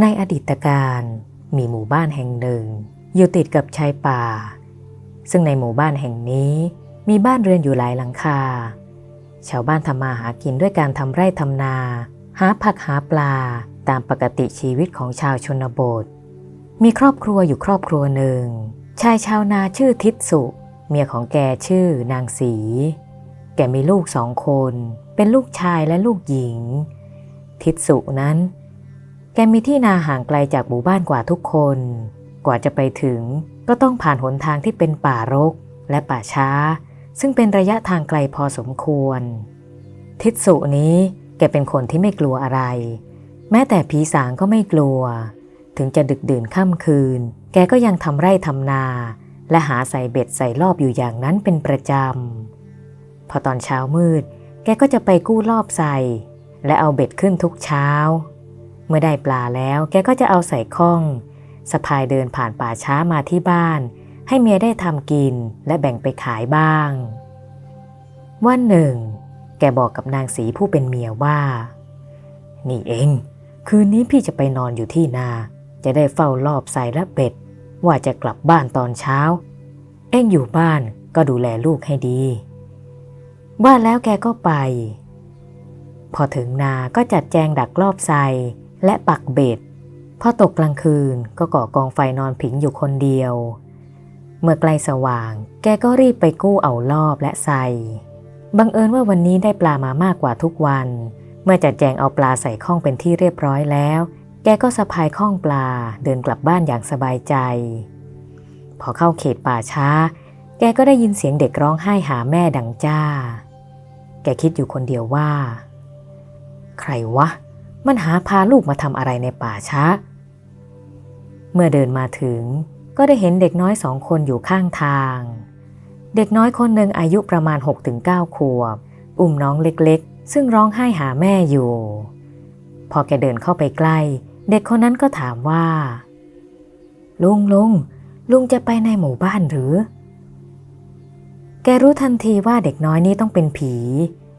ในอดีตการมีหมู่บ้านแห่งหนึ่ง อยู่ติดกับชายป่า ซึ่งในหมู่บ้านแห่งนี้มีบ้านเรือนอยู่หลายหลังคา ชาวบ้านทำมาหากินด้วยการทำไร่ทำนา หาผักหาปลาตามปกติชีวิตของชาวชนบท มีครอบครัวอยู่ครอบครัวหนึ่ง ชายชาวนาชื่อทิศสุ เมียของแกชื่อนางสี แกมีลูกสองคน เป็นลูกชายและลูกหญิง ทิศสุนั้น แกมีที่นาห่างไกลจากหมู่บ้านกว่าทุกคน กว่าจะไปถึงก็ต้องผ่านหนทางที่เป็นป่ารกและป่าช้า ซึ่งเป็นระยะทางไกลพอสมควร ทิศสุนี้แกเป็นคนที่ไม่กลัวอะไร แม้แต่ผีสางก็ไม่กลัว ถึงจะดึกดื่นค่ำคืน แกก็ยังทำไร่ทำนา และหาใส่เบ็ดใส่รอบอยู่อย่างนั้นเป็นประจำ พอตอนเช้ามืด แกก็จะไปกู้รอบใส่ และเอาเบ็ดขึ้นทุกเช้า มื่อได้ปลาแล้วแกก็จะเอาใส่ข้องสะพายเดินผ่านป่าช้ามาที่บ้าน ให้เมียได้ทำกินและแบ่งไปขายบ้าง วันหนึ่ง แกบอกกับนางสีผู้เป็นเมียว่า นี่เอง คืนนี้พี่จะไปนอนอยู่ที่นา จะได้เฝ้ารอบใส่และเบ็ด ว่าจะกลับบ้านตอนเช้า เอ็งอยู่บ้านก็ดูแลลูกให้ดี ว่าแล้วแกก็ไป พอถึงนาก็จัดแจงดักรอบใส่ และปักเบ็ด พอตกกลางคืนก็ก่อกองไฟนอนผิงอยู่คนเดียว เมื่อใกล้สว่าง แกก็รีบไปกู้เอารอบและใส่บังเอิญว่าวันนี้ได้ปลามามากกว่าทุกวัน เมื่อจัดแจงเอาปลาใส่ข้องเป็นที่เรียบร้อยแล้ว แกก็สะพายข้องปลาเดินกลับบ้านอย่างสบายใจ พอเข้าเขตป่าช้า แกก็ได้ยินเสียงเด็กร้องไห้หาแม่ดังจ้า แกคิดอยู่คนเดียวว่า ใครวะ มันหาพาลูกมาทำอะไรในป่าช้า เมื่อเดินมาถึงก็ได้เห็นเด็กน้อยสองคนอยู่ข้างทาง เด็กน้อยคนหนึ่งอายุประมาณ 6-9 ขวบ อุ้มน้องเล็กๆ ซึ่งร้องไห้หาแม่อยู่ พอแกเดินเข้าไปใกล้ เด็กคนนั้นก็ถามว่า ลุงลุงลุงจะไปในหมู่บ้านหรือ แกรู้ทันทีว่าเด็กน้อยนี้ต้องเป็นผี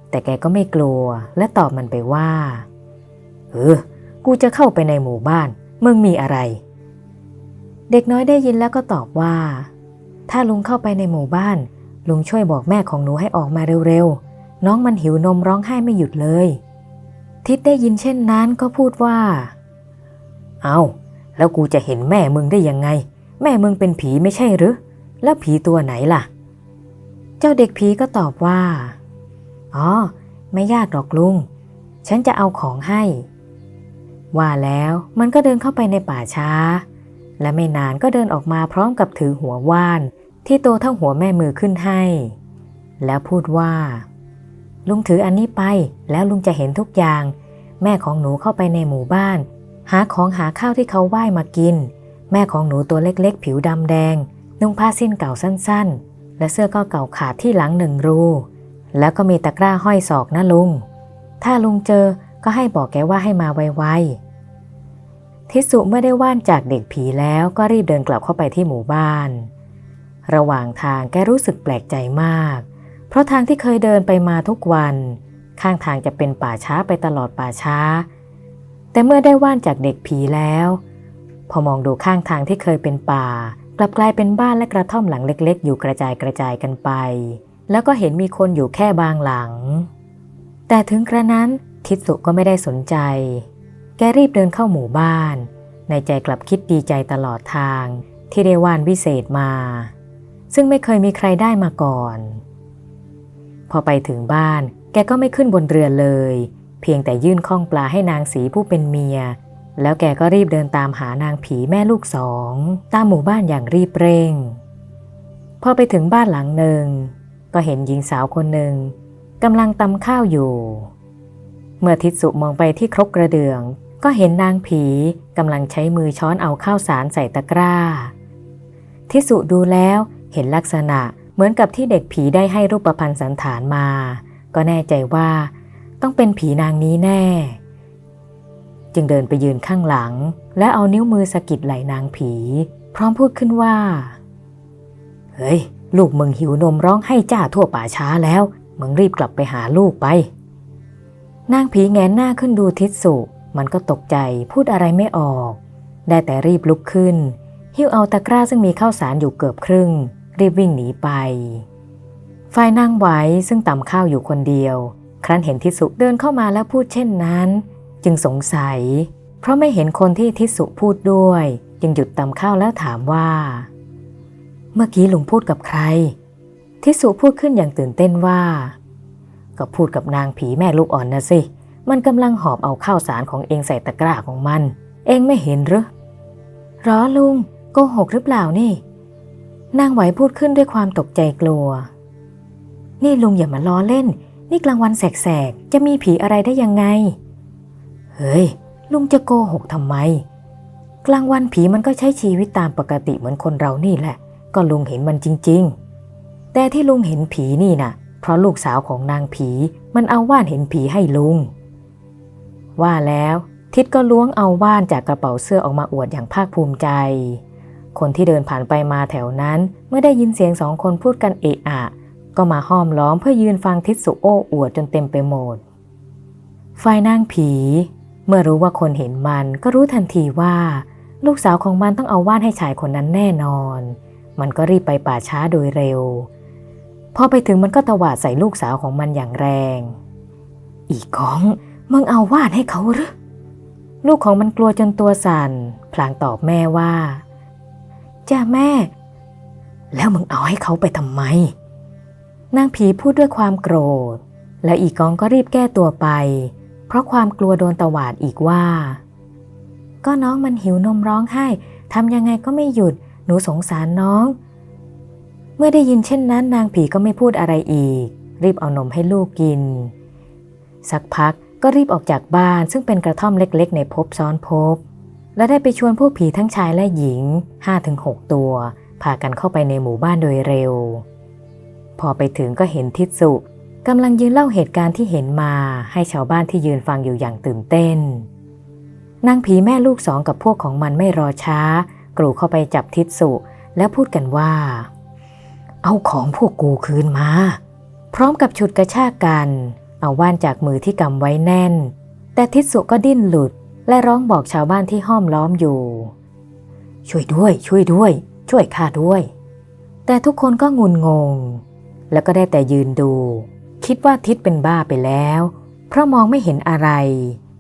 แต่แกก็ไม่กลัวและตอบมันไปว่า เออ กูจะเข้าไปในหมู่บ้าน มึงมีอะไร เด็กน้อยได้ยินแล้วก็ตอบว่า ถ้าลุงเข้าไปในหมู่บ้าน ลุงช่วยบอกแม่ของหนูให้ออกมาเร็วๆ น้องมันหิวนมร้องไห้ไม่หยุดเลย ทิดได้ยินเช่นนั้นก็พูดว่า เอาแล้วกูจะเห็นแม่มึงได้ยังไง แม่มึงเป็นผีไม่ใช่หรือ แล้วผีตัวไหนล่ะ เจ้าเด็กผีก็ตอบว่า อ๋อ ไม่ยากหรอกลุง ฉันจะเอาของให้ ว่าแล้วมันก็เดินเข้าไปในป่าช้า และไม่นานก็เดินออกมาพร้อมกับถือหัวว่าน ที่โตเท่าหัวแม่มือขึ้นให้ แล้วพูดว่า ลุงถืออันนี้ไปแล้วลุงจะเห็นทุกอย่าง แม่ของหนูเข้าไปในหมู่บ้าน หาของหาข้าวที่เขาไหว้มากิน แม่ของหนูตัวเล็กๆ ผิวดำแดง นุ่งผ้าสิ้นเก่าสั้นๆ และเสื้อก็เก่าขาดที่หลังหนึ่งรู แล้วก็มีตะกร้าห้อยศอกนะลุง ถ้าลุงเจอก็ให้บอกแกว่าให้มาไวๆ ทิสุเมื่อได้ว่านจากเด็กผีแล้วก็รีบเดินกลับเข้าไปที่หมู่บ้าน ระหว่างทางแกรู้สึกแปลกใจมาก เพราะทางที่เคยเดินไปมาทุกวัน ข้างทางจะเป็นป่าช้าไปตลอดป่าช้า แต่เมื่อได้ว่านจากเด็กผีแล้ว พอมองดูข้างทางที่เคยเป็นป่า กลับกลายเป็นบ้านและกระท่อมหลังเล็ก ๆ อยู่กระจายกระจายกันไป แล้วก็เห็นมีคนอยู่แค่บางหลัง แต่ถึงกระนั้นทิสุก็ไม่ได้สนใจ แกรีบเดินเข้าหมู่บ้าน ในใจกลับคิดดีใจตลอดทางที่ได้ว่านวิเศษมา ซึ่งไม่เคยมีใครได้มาก่อน พอไปถึงบ้าน แกก็ไม่ขึ้นบนเรือเลย เพียงแต่ยื่นข้องปลาให้นางสีผู้เป็นเมีย แล้วแกก็รีบเดินตามหานางผีแม่ลูกสองตามหมู่บ้านอย่างรีบเร่ง พอไปถึงบ้านหลังหนึ่งก็เห็นหญิงสาวคนหนึ่งกำลังตำข้าวอยู่ เมื่อทิศสุมองไปที่ครกกระเดือง ก็เห็นนางผีกำลังใช้มือช้อนเอาข้าวสารใส่ตะกร้า ทิสุดูแล้วเห็นลักษณะเหมือนกับที่เด็กผีได้ให้รูปพันธ์สันฐานมา ก็แน่ใจว่า ต้องเป็นผีนางนี้แน่ จึงเดินไปยืนข้างหลัง และเอานิ้วมือสะกิดไหล่นางผี พร้อมพูดขึ้นว่า เฮ้ย ลูกมึงหิวนมร้องให้จ้าทั่วป่าช้าแล้ว มึงรีบกลับไปหาลูกไป นางผีแงนหน้าขึ้นดูทิศสุ มันก็ตกใจพูดอะไรไม่ออก ได้แต่รีบลุกขึ้น หิ้วเอาตะกร้าซึ่งมีข้าวสารอยู่เกือบครึ่ง รีบวิ่งหนีไป ฝ่ายนางไหวซึ่งตำข้าวอยู่คนเดียว ครั้นเห็นทิสุเดินเข้ามาแล้วพูดเช่นนั้น จึงสงสัย เพราะไม่เห็นคนที่ทิสุพูดด้วย จึงหยุดตำข้าวแล้วถามว่า เมื่อกี้ลุงพูดกับใคร ทิสุพูดขึ้นอย่างตื่นเต้นว่า ก็พูดกับนางผีแม่ลูกอ่อนนะสิ มันกำลังหอบเอาข้าวสารของเองใส่ตะกร้าของมัน เองไม่เห็นหรือรอลุงโกหกหรือเปล่านี่ นางไหวพูดขึ้นด้วยความตกใจกลัว นี่ลุงอย่ามาล้อเล่น นี่กลางวันแสกๆ จะมีผีอะไรได้ยังไง เฮ้ย ลุงจะโกหกทำไม กลางวันผีมันก็ใช้ชีวิตตามปกติเหมือนคนเรานี่แหละ ก็ลุงเห็นมันจริง ๆ แต่ที่ลุงเห็นผีนี่นะ เพราะลูกสาวของนางผีมันเอาว่านเห็นผีให้ลุง ว่าแล้วทิดก็ล้วงเอาว่านจากกระเป๋าเสื้อออกมาอวดอย่างภาคภูมิใจ คนที่เดินผ่านไปมาแถวนั้น เมื่อได้ยินเสียงสองคนพูดกันเอะอะ ก็มาห้อมล้อมเพื่อยืนฟังทิศสุโอ้อวดจนเต็มไปหมดฝ่ายนางผี เมื่อรู้ว่าคนเห็นมันก็รู้ทันทีว่า ลูกสาวของมันต้องเอาว่านให้ชายคนนั้นแน่นอน มันก็รีบไปป่าช้าโดยเร็ว พอไปถึงมันก็ตวาดใส่ลูกสาวของมันอย่างแรง อีกของมึงเอาว่านให้เขาหรือลูกของมันกลัวจนตัวสั่นพลางตอบแม่ว่าจ้าแม่ แล้วมึงเอาให้เขาไปทำไม นางผีพูดด้วยความโกรธ แล้วอีกองก็รีบแก้ตัวไป เพราะความกลัวโดนตวาดอีกว่า ก็น้องมันหิวนมร้องไห้ทำยังไงก็ไม่หยุดหนูสงสารน้อง มื่อได้ยินเช่นนั้นนางผีก็ไม่พูดอะไรอีก รีบเอานมให้ลูกกิน สักพักก็รีบออกจากบ้านซึ่งเป็นกระท่อมเล็กๆ ในภพซ้อนภพและได้ไปชวนพวกผีทั้งชายและหญิง 5-6 ตัว พากันเข้าไปในหมู่บ้านโดยเร็ว พอไปถึงก็เห็นทิศสุกำลังยืนเล่าเหตุการณ์ที่เห็นมาให้ชาวบ้านที่ยืนฟังอยู่อย่างตื่นเต้น นางผีแม่ลูกสองกับพวกของมันไม่รอช้ากรูเข้าไปจับทิศสุแล้วพูดกันว่า เอาของพวกกูคืนมา พร้อมกับฉุดกระชากกัน เอาว่านจากมือที่กำไว้แน่น แต่ทิศสุก็ดิ้นหลุด และร้องบอกชาวบ้านที่ห้อมล้อมอยู่ ช่วยด้วย ช่วยด้วย ช่วยข้าด้วย แต่ทุกคนก็งุนงง แล้วก็ได้แต่ยืนดู คิดว่าทิศเป็นบ้าไปแล้ว เพราะมองไม่เห็นอะไร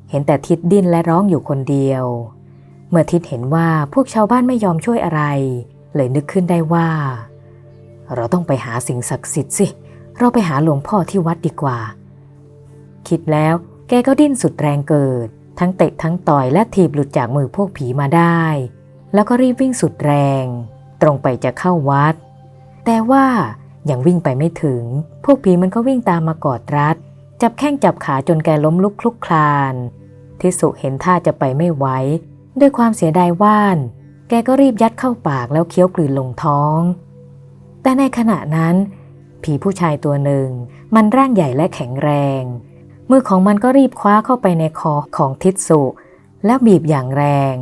เห็นแต่ทิศดิ้นและร้องอยู่คนเดียว เมื่อทิศเห็นว่าพวกชาวบ้านไม่ยอมช่วยอะไร เลยนึกขึ้นได้ว่า เราต้องไปหาสิ่งศักดิ์สิทธิ์สิ เราไปหาหลวงพ่อที่วัดดีกว่า คิดแล้วแกก็ดิ้นสุดแรงเกิด ทั้งเตะทั้งต่อยและถีบหลุดจากมือพวกผีมาได้ แล้วก็รีบวิ่งสุดแรง ตรงไปจะเข้าวัด แต่ว่ายังวิ่งไปไม่ถึง พวกผีมันก็วิ่งตามมากอดรัด จับแข้งจับขาจนแกล้มลุกคลุกคลานทิสุเห็นท่าจะไปไม่ไหวด้วยความเสียดายว่าน แกก็รีบยัดเข้าปากแล้วเคี้ยวกลืนลงท้อง แต่ในขณะนั้น ผีผู้ชายตัวหนึ่ง มันร่างใหญ่และแข็งแรง มือของมันก็รีบคว้าเข้าไปในคอของทิศสุ แล้วบีบอย่างแรง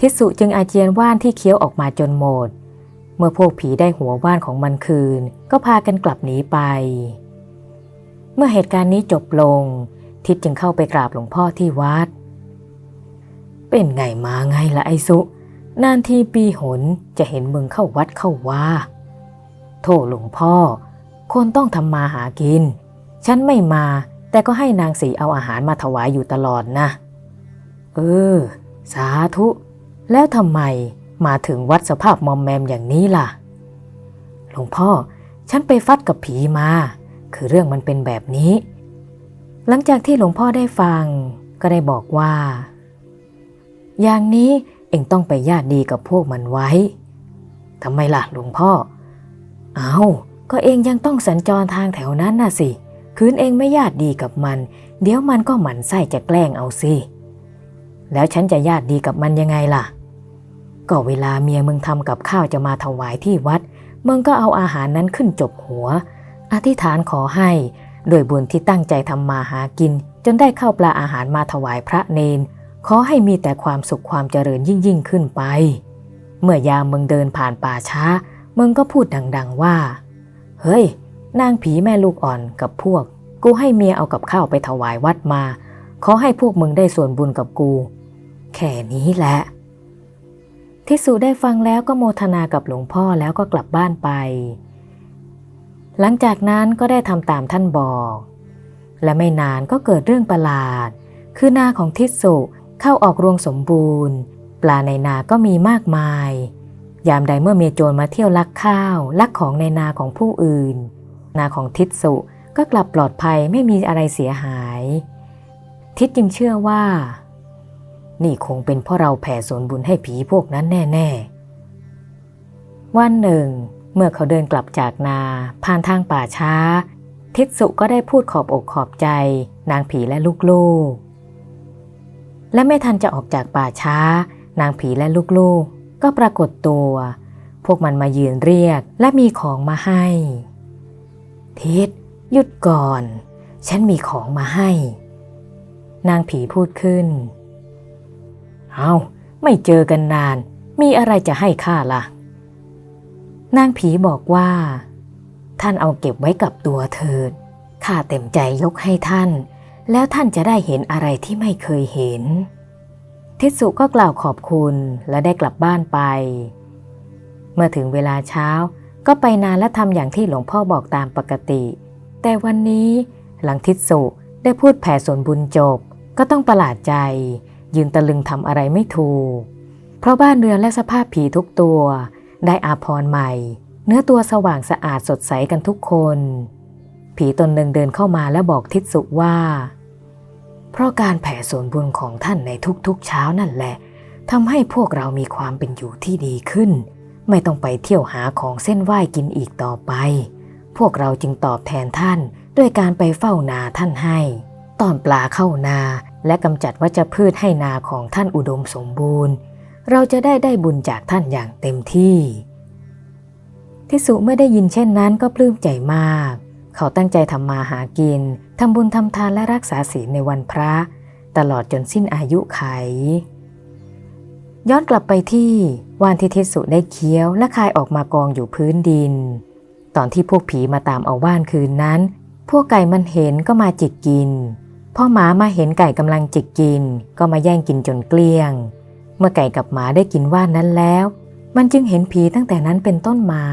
ทิศสุจึงอาเจียนว่านที่เคี้ยวออกมาจนหมด เมื่อพวกผีได้หัวว่านของมันคืน ก็พากันกลับหนีไป เมื่อเหตุการณ์นี้จบลง ทิศจึงเข้าไปกราบหลวงพ่อที่วัด เป็นไงมาไงละไอสุนานทีปีหนจะเห็นมึงเข้าวัดเข้าว่า โทษหลวงพ่อ คนต้องทำมาหากิน ฉันไม่มา แต่ก็ให้นางสีเอาอาหารมาถวายอยู่ตลอดนะ เออ สาธุ แล้วทำไมมาถึงวัดสภาพมอมแมมอย่างนี้ล่ะ หลวงพ่อ ฉันไปฟัดกับผีมา คือเรื่องมันเป็นแบบนี้ หลังจากที่หลวงพ่อได้ฟัง ก็ได้บอกว่า อย่างนี้เองต้องไปญาติดีกับพวกมันไว้ทำไมล่ะหลวงพ่อ เอาก็เองยังต้องสัญจรทางแถวนั้นน่ะสิ คืนเองไม่ญาติดีกับมัน เดี๋ยวมันก็หมั่นไส้จะแกล้งเอาสิ แล้วฉันจะญาติดีกับมันยังไงล่ะ ก็เวลาเมียมึงทำกับข้าวจะมาถวายที่วัด มึงก็เอาอาหารนั้นขึ้นจบหัว อธิษฐานขอให้ โดวยบุญที่ตั้งใจทำมาหากิน จนได้เข้าวปลาอาหารมาถวายพระเนน ขอให้มีแต่ความสุขความเจริญยิ่งยิ่งขึ้นไป เมื่อยามมึงเดินผ่านป่าช้า มึงก็พูดดังๆว่า เฮ้ย นางผีแม่ลูกอ่อนกับพวก กูให้เมียเอากับข้าวไปถวายวัดมา ขอให้พวกมึงได้ส่วนบุญกับกู แค่นี้แหละทิสุได้ฟังแล้วก็โมทนากับหลวงพ่อแล้วก็กลับบ้านไป หลังจากนั้นก็ได้ทำตามท่านบอก และไม่นานก็เกิดเรื่องประหลาด คือนาของทิสุเข้าออกรวงสมบูรณ์ ปลาในนาก็มีมากมาย ยามใดเมื่อเมีโจรมาเที่ยวลักข้าว ลักของในนาของผู้อื่น นาของทิศสุก็กลับปลอดภัยไม่มีอะไรเสียหาย ทิศจึงเชื่อว่า นี่คงเป็นเพราะเราแผ่ส่วนบุญให้ผีพวกนั้นแน่ ๆ วันหนึ่ง เมื่อเขาเดินกลับจากนาผ่านทางป่าช้า ทิศสุก็ได้พูดขอบอกขอบใจ นางผีและลูกๆและไม่ทันจะออกจากป่าช้า นางผีและลูกๆ ก็ปรากฏตัว พวกมันมายืนเรียกและมีของมาให้ ทิศหยุดก่อน ฉันมีของมาให้ นางผีพูดขึ้น เอาไม่เจอกันนาน มีอะไรจะให้ข้าล่ะ นางผีบอกว่า ท่านเอาเก็บไว้กับตัวเถิดข้าเต็มใจยกให้ท่าน แล้วท่านจะได้เห็นอะไรที่ไม่เคยเห็น ทิศสุก็กล่าวขอบคุณและได้กลับบ้านไป เมื่อถึงเวลาเช้าก็ไปนานและทำอย่างที่หลวงพ่อบอกตามปกติ แต่วันนี้หลังทิศสุได้พูดแผ่ส่วนบุญจบ ก็ต้องประหลาดใจ ยืนตะลึงทำอะไรไม่ถูก เพราะบ้านเรือนและสภาพผีทุกตัว ได้อาพรณ์ใหม่ เนื้อตัวสว่างสะอาดสดใสกันทุกคน ผีตนหนึ่งเดินเข้ามาและบอกทิศสุว่า เพราะการแผ่ส่วนบุญของท่านในทุกๆเช้านั่นแหละทำให้พวกเรามีความเป็นอยู่ที่ดีขึ้น ไม่ต้องไปเที่ยวหาของเส้นไหว้กินอีกต่อไป พวกเราจึงตอบแทนท่านด้วยการไปเฝ้านาท่านให้ ตอนปลาเข้านาและกำจัดวัชพืชให้นาของท่านอุดมสมบูรณ์ เราจะได้ได้บุญจากท่านอย่างเต็มที่ ทิสุเมื่อได้ยินเช่นนั้นก็ปลื้มใจมาก เขาตั้งใจทำมาหากิน ทำบุญทำทานและรักษาศีลในวันพระ ตลอดจนสิ้นอายุไข ย้อนกลับไปที่วานที่ทิสุได้เคี้ยวและคายออกมากองอยู่พื้นดิน ตอนที่พวกผีมาตามเอาว่านคืนนั้น พวกไก่มันเห็นก็มาจิกกินพ่อหมามาเห็นไก่กำลังจิกกิน ก็มาแย่งกินจนเกลี้ยง เมื่อไก่กับหมาได้กินว่านนั้นแล้ว มันจึงเห็นผีตั้งแต่นั้นเป็นต้นมา